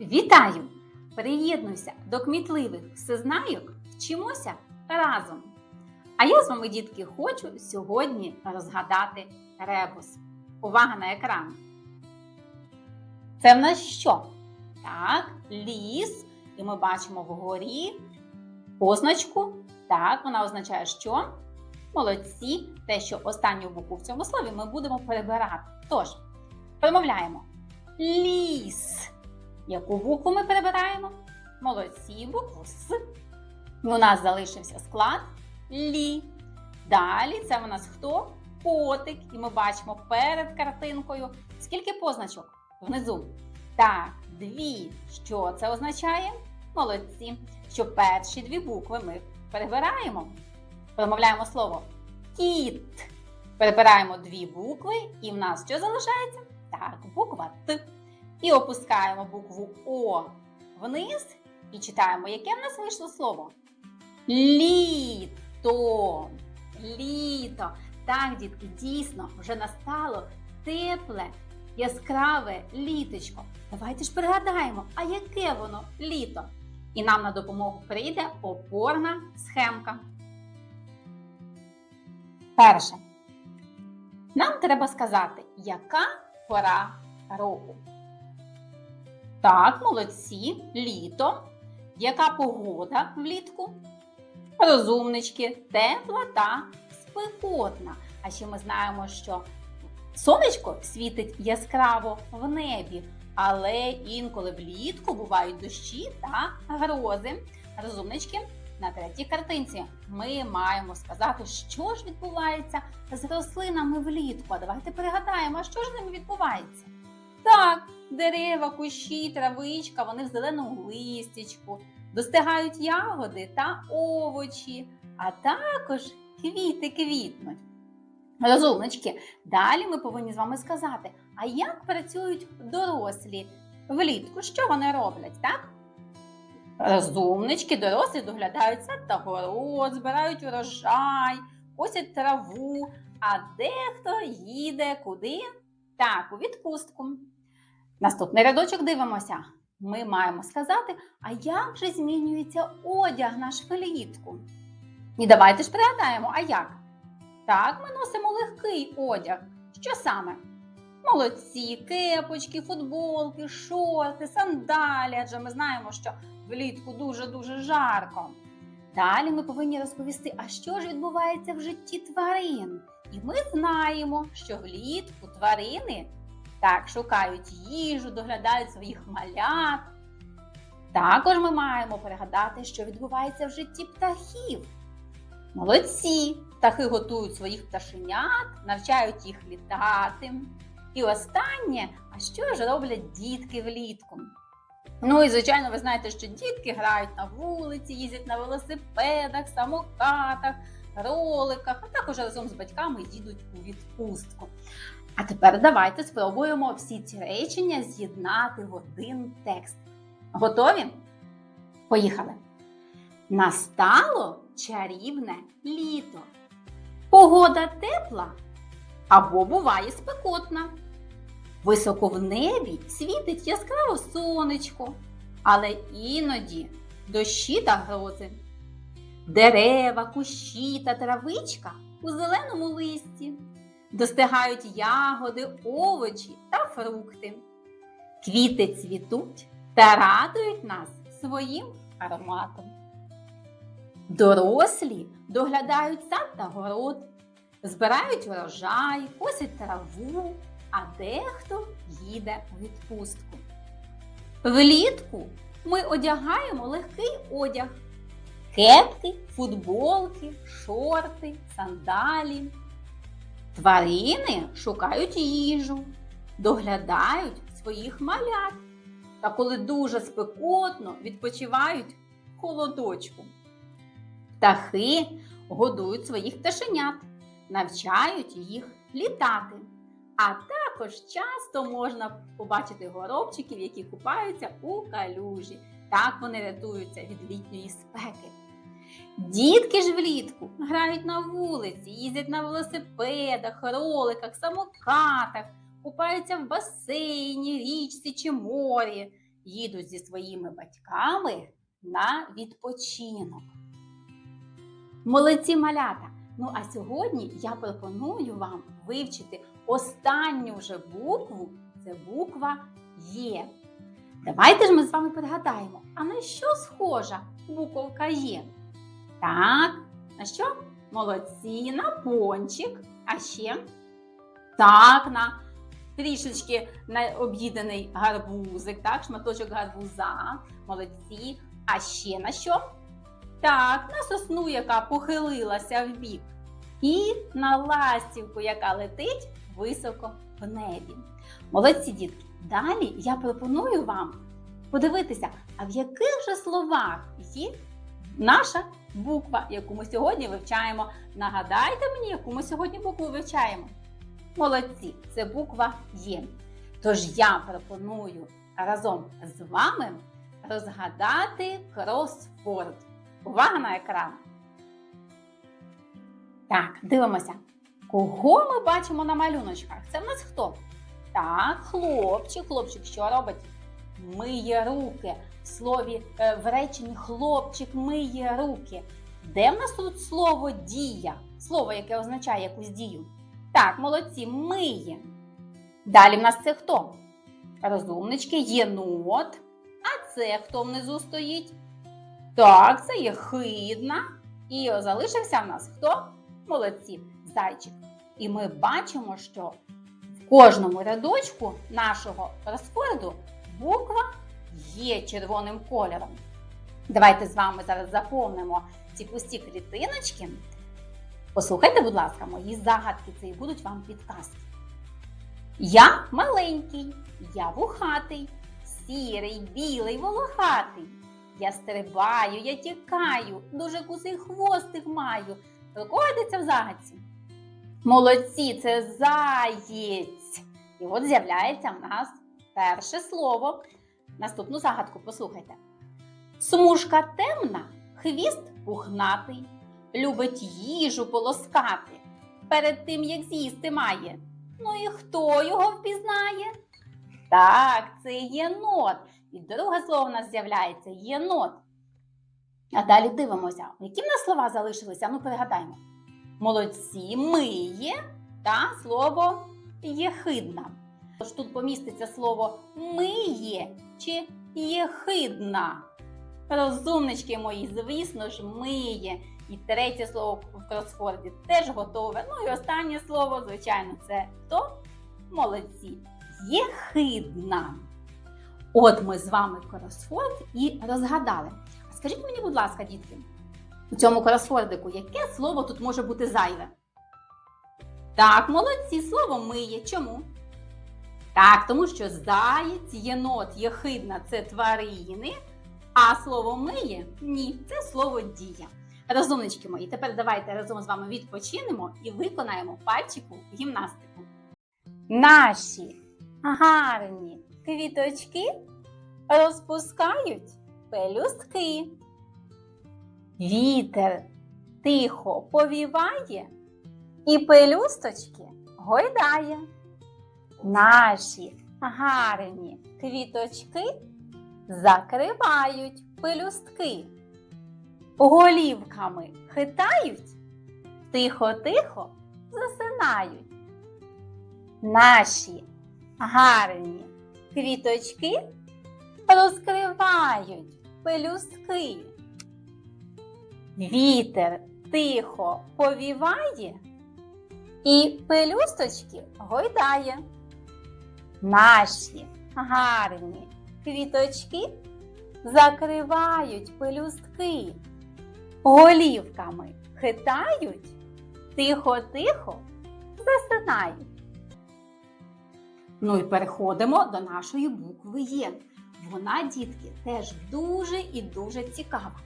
Вітаю! Приєднуйся до кмітливих всезнайок, вчимося разом. А я з вами, дітки, хочу сьогодні розгадати ребус. Увага на екран. Це в нас що? Так, ліс. І ми бачимо вгорі позначку. Так, вона означає, що молодці, те, що останню букву в цьому слові ми будемо перебирати. Тож, промовляємо ліс. Яку букву ми перебираємо? Молодці, букву С. І у нас залишився склад лі. Далі це у нас хто? Котик. І ми бачимо перед картинкою. Скільки позначок? Внизу. Так, дві. Що це означає? Молодці. Що перші дві букви ми перебираємо. Промовляємо слово кіт. Перебираємо дві букви, і в нас що залишається? Так, буква Т. І опускаємо букву О вниз і читаємо, яке в нас вийшло слово. Літо. Літо. Так, дітки, дійсно, вже настало тепле, яскраве літочко. Давайте ж пригадаємо, а яке воно літо? І нам на допомогу прийде опорна схемка. Перше. Нам треба сказати, яка пора року. Так, молодці, літо. Яка погода влітку? Розумнички, тепла та спекотна. А ще ми знаємо, що сонечко світить яскраво в небі, але інколи влітку бувають дощі та грози. Розумнички, на третій картинці ми маємо сказати, що ж відбувається з рослинами влітку. А давайте пригадаємо, що ж ними відбувається. Так, дерева, кущі, травичка, вони в зеленому листячку, достигають ягоди та овочі, а також квіти квітнуть. Розумнички, далі ми повинні з вами сказати, а як працюють дорослі влітку? Що вони роблять, так? Розумнички, дорослі доглядають сад та город, збирають урожай, косять траву, а дехто їде куди? Так, у відпустку. Наступний рядочок дивимося. Ми маємо сказати, а як же змінюється одяг наш влітку? І давайте ж пригадаємо, а як? Так, ми носимо легкий одяг. Що саме? Молодці, кепочки, футболки, шорти, сандалі, адже ми знаємо, що влітку дуже-дуже жарко. Далі ми повинні розповісти, а що ж відбувається в житті тварин. І ми знаємо, що влітку тварини так шукають їжу, доглядають своїх малят. Також ми маємо пригадати, що відбувається в житті птахів. Молодці! Птахи готують своїх пташенят, навчають їх літати. І останнє, а що ж роблять дітки влітку? Ну і звичайно, ви знаєте, що дітки грають на вулиці, їздять на велосипедах, самокатах, роликах, а також разом з батьками їдуть у відпустку. А тепер давайте спробуємо всі ці речення з'єднати в один текст. Готові? Поїхали! Настало чарівне літо. Погода тепла або буває спекотна. Високо в небі світить яскраво сонечко, але іноді дощі та грози. Дерева, кущі та травичка у зеленому листі. Достигають ягоди, овочі та фрукти. Квіти цвітуть та радують нас своїм ароматом. Дорослі доглядають сад та город, збирають урожай, косять траву, а дехто їде у відпустку. Влітку ми одягаємо легкий одяг, кепки, футболки, шорти, сандалі. Тварини шукають їжу, доглядають своїх малят та коли дуже спекотно відпочивають в холодочку. Птахи годують своїх пташенят, навчають їх літати. А також часто можна побачити горобчиків, які купаються у калюжі. Так вони рятуються від літньої спеки. Дітки ж влітку грають на вулиці, їздять на велосипедах, роликах, самокатах, купаються в басейні, річці чи морі. їдуть зі своїми батьками на відпочинок. Молодці малята! Ну а сьогодні я пропоную вам вивчити останню вже букву це буква Є. Давайте ж ми з вами пригадаємо, а на що схожа буковка Є? Так, на що? Молодці, на пончик, а ще так, на трішечки на об'їдений гарбузик, так, шматочок гарбуза, молодці. А ще на що? Так, на сосну, яка похилилася в бік. І на ластівку, яка летить високо в небі. Молодці дітки. Далі я пропоную вам подивитися, а в яких же словах є наша буква, яку ми сьогодні вивчаємо. Нагадайте мені, яку ми сьогодні букву вивчаємо. Молодці, це буква Є. Тож я пропоную разом з вами розгадати кросфорд. Увага на екран. Так, дивимося. Кого ми бачимо на малюночках? Це в нас хто? Так, хлопчик. Хлопчик що робить? Миє руки. В слові е, в реченні хлопчик миє руки. Де в нас тут слово дія? Слово, яке означає якусь дію. Так, молодці, миє. Далі в нас це хто? Розумнички, єнот. А це хто внизу стоїть? Так, це є хидна. І залишився в нас хто? Молодці, зайчик. І ми бачимо, що в кожному рядочку нашого кросфорду буква є червоним кольором. Давайте з вами зараз заповнимо ці пусті клітиночки. Послухайте, будь ласка, мої загадки, це і будуть вам підказки. Я маленький, я вухатий, сірий, білий, волохатий. Я стрибаю, я тікаю, дуже кусий хвостик маю. Йдеться в загадці? Молодці, це заєць. І от з'являється в нас перше слово. Наступну загадку послухайте. Смужка темна, хвіст пухнатий, любить їжу полоскати. Перед тим, як з'їсти має. Ну і хто його впізнає? Так, це єнот. І друге слово в нас з'являється єнот. А далі дивимося, які в нас слова залишилися? Ну, пригадаємо. Молодці, миє та слово єхидна. Тож тут поміститься слово миє чи єхидна. Розумнички мої, звісно ж, миє. І третє слово в кросфорді теж готове. Ну і останнє слово, звичайно, це хто? Молодці. Єхидна. От ми з вами кросфорд і розгадали. А скажіть мені, будь ласка, дітки, у цьому кросфордику яке слово тут може бути зайве? Так, молодці, слово миє. Чому? Так, тому що заєць, єнот, єхидна це тварини, а слово миє ні, це слово дія. Розумнички мої, тепер давайте разом з вами відпочинемо і виконаємо пальчику гімнастику. Наші гарні квіточки розпускають пелюстки. Вітер тихо повіває і пелюсточки гойдає. Наші гарні квіточки закривають пелюстки. Голівками хитають, тихо-тихо засинають. Наші гарні квіточки розкривають пелюстки. Вітер тихо повіває і пелюсточки гойдає. Наші гарні квіточки закривають пелюстки, голівками хитають, тихо-тихо засинають. Ну і переходимо до нашої букви Є. Вона, дітки, теж дуже і дуже цікава.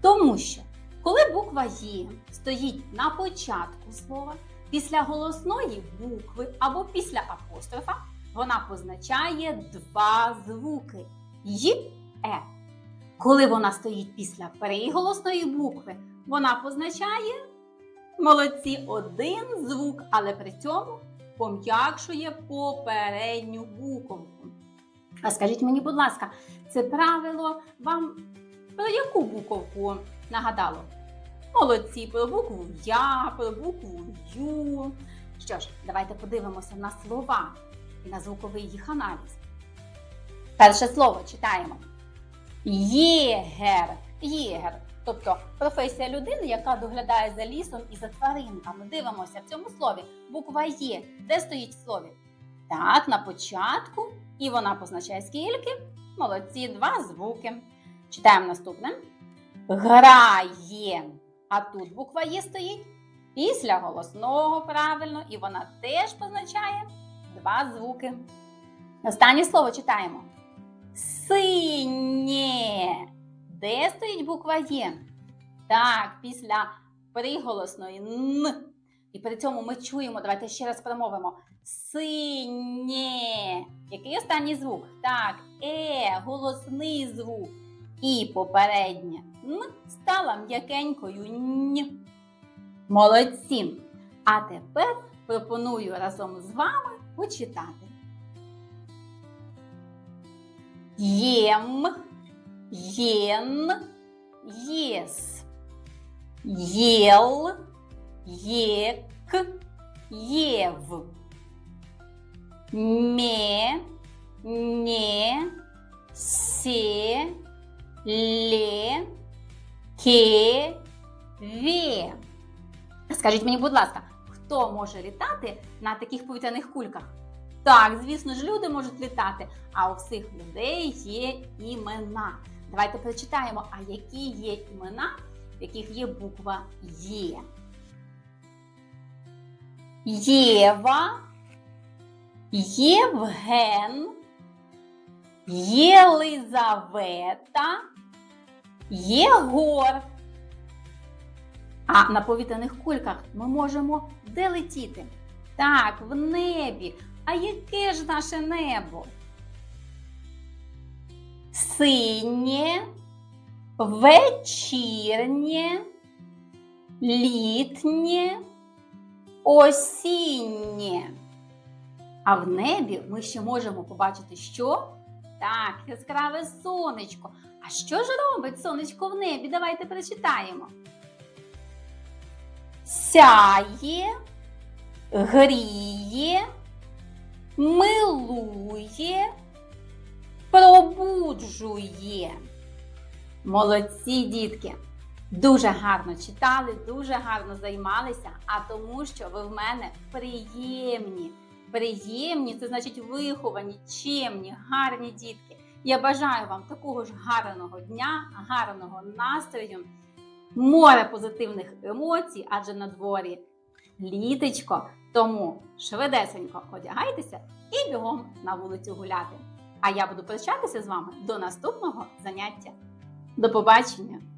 Тому що, коли буква Є стоїть на початку слова, після голосної букви або після апострофа, вона позначає два звуки Й, Е. Коли вона стоїть після приголосної букви, вона позначає молодці один звук, але при цьому пом'якшує попередню буковку. А скажіть мені, будь ласка, це правило вам про яку буковку нагадало? Молодці, про букву Я, про букву Ю. Що ж, давайте подивимося на слова і на звуковий їх аналіз. Перше слово читаємо. Єгер. Єгер. Тобто професія людини, яка доглядає за лісом і за тваринками. Дивимося в цьому слові. Буква Є. Де стоїть в слові? Так, на початку. І вона позначає скільки? Молодці, два звуки. Читаємо наступне. Грає. А тут буква Є стоїть після голосного правильно, і вона теж позначає два звуки. Останнє слово читаємо. Синє. Де стоїть буква Є? Так, після приголосної Н. І при цьому ми чуємо, давайте ще раз промовимо. Синє. Який останній звук? Так, е, голосний звук. І попереднє Н стала м'якенькою Н. Молодці. А тепер пропоную разом з вами почитати. Єм, єн, єс, єл, єк, єв, ме, не, се, ле, ке, ве. Скажіть мені, будь ласка, хто може літати на таких повітряних кульках? Так, звісно ж, люди можуть літати, а у всіх людей є імена. Давайте прочитаємо, а які є імена, в яких є буква Є. Єва, Євген, Єлизавета, Єгор. А на повітряних кульках ми можемо де летіти? Так, в небі. А яке ж наше небо? Синє, вечірнє, літнє, осіннє. А в небі ми ще можемо побачити, що? Так, яскраве сонечко. А що ж робить сонечко в небі? Давайте прочитаємо. Сяє, гріє, милує, пробуджує. Молодці дітки! Дуже гарно читали, дуже гарно займалися, а тому, що ви в мене приємні. Приємні, це значить виховані, чемні, гарні дітки. Я бажаю вам такого ж гарного дня, гарного настрою, море позитивних емоцій, адже на дворі літочко. Тому швидесенько одягайтеся і бігом на вулицю гуляти. А я буду прощатися з вами до наступного заняття. До побачення!